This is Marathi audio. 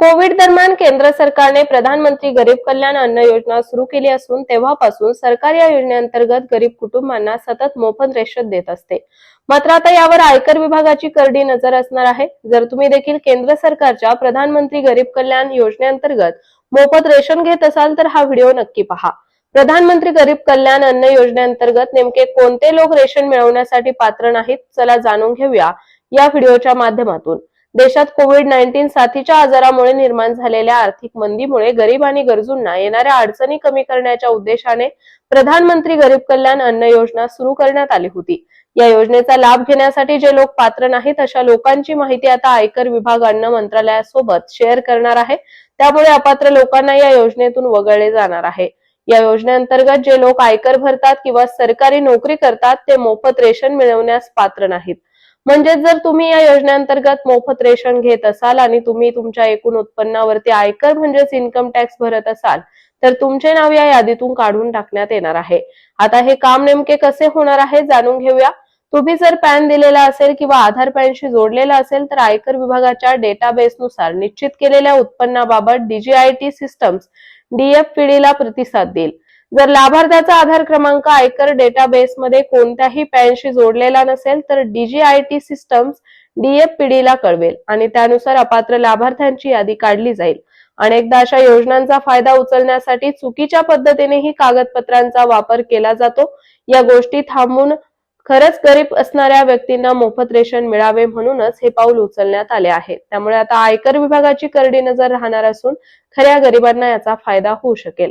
कोविड दरम्यान केंद्र सरकारने प्रधानमंत्री गरीब कल्याण अन्न योजना सुरू केली असून तेव्हापासून सरकार या योजनेअंतर्गत गरीब कुटुंबांना सतत मोफत रेशन देत असते. मात्र आता यावर आयकर विभागाची करडी नजर असणार आहे. जर तुम्ही देखील केंद्र सरकारच्या प्रधानमंत्री गरीब कल्याण योजनेअंतर्गत मोफत रेशन घेत असाल तर हा व्हिडिओ नक्की पहा. प्रधानमंत्री गरीब कल्याण अन्न योजनेअंतर्गत नेमके कोणते लोक रेशन मिळवण्यासाठी पात्र नाहीत चला जाणून घेऊया या व्हिडिओच्या माध्यमातून. देशात कोविड नाईन्टीन साथीच्या आजारामुळे निर्माण झालेल्या आर्थिक मंदीमुळे गरीब आणि गरजूंना येणाऱ्या अडचणी कमी करण्याच्या उद्देशाने प्रधानमंत्री गरीब कल्याण अन्न योजना सुरू करण्यात आली होती. या योजनेचा लाभ घेण्यासाठी जे लोक पात्र नाहीत अशा लोकांची माहिती आता आयकर विभाग अन्न मंत्रालयासोबत शेअर करणार आहे. त्यामुळे अपात्र लोकांना या योजनेतून वगळले जाणार आहे. या योजनेअंतर्गत जे लोक आयकर भरतात किंवा सरकारी नोकरी करतात ते मोफत रेशन मिळवण्यास पात्र नाहीत. म्हणजेच जर तुम्ही या योजनेअंतर्गत मोफत रेशन घेत असाल आणि तुम्ही तुमच्या एकूण उत्पन्नावरती आयकर म्हणजेच इन्कम टॅक्स भरत असाल तर तुमचे नाव या यादीतून काढून टाकण्यात येणार आहे. आता हे काम नेमके कसे होणार आहे जाणून घेऊया. तुम्ही जर पॅन दिलेला असेल किंवा आधार पॅनशी जोडलेला असेल तर आयकर विभागाच्या डेटाबेसनुसार निश्चित केलेल्या उत्पन्नाबाबत डीजीआयटी सिस्टम्स डीएफपीडीला प्रतिसाद देईल. जर लाभार्थ्याचा आधार क्रमांक आयकर डेटाबेसमध्ये कोणत्याही पॅनशी जोडलेला नसेल तर डीजीआयटी सिस्टम्स डीएफपीडी ला कळवेल आणि त्यानुसार अपात्र लाभार्थ्यांची यादी काढली जाईल. अनेकदा अशा योजनांचा फायदा उचलण्यासाठी चुकीच्या पद्धतीने ही कागदपत्रांचा वापर केला जातो. या गोष्टी थांबून खरंच गरीब असणाऱ्या व्यक्तींना मोफत रेशन मिळावे म्हणूनच हे पाऊल उचलण्यात आले आहे. त्यामुळे आता आयकर विभागाची करडी नजर राहणार असून खऱ्या गरिबांना याचा फायदा होऊ शकेल.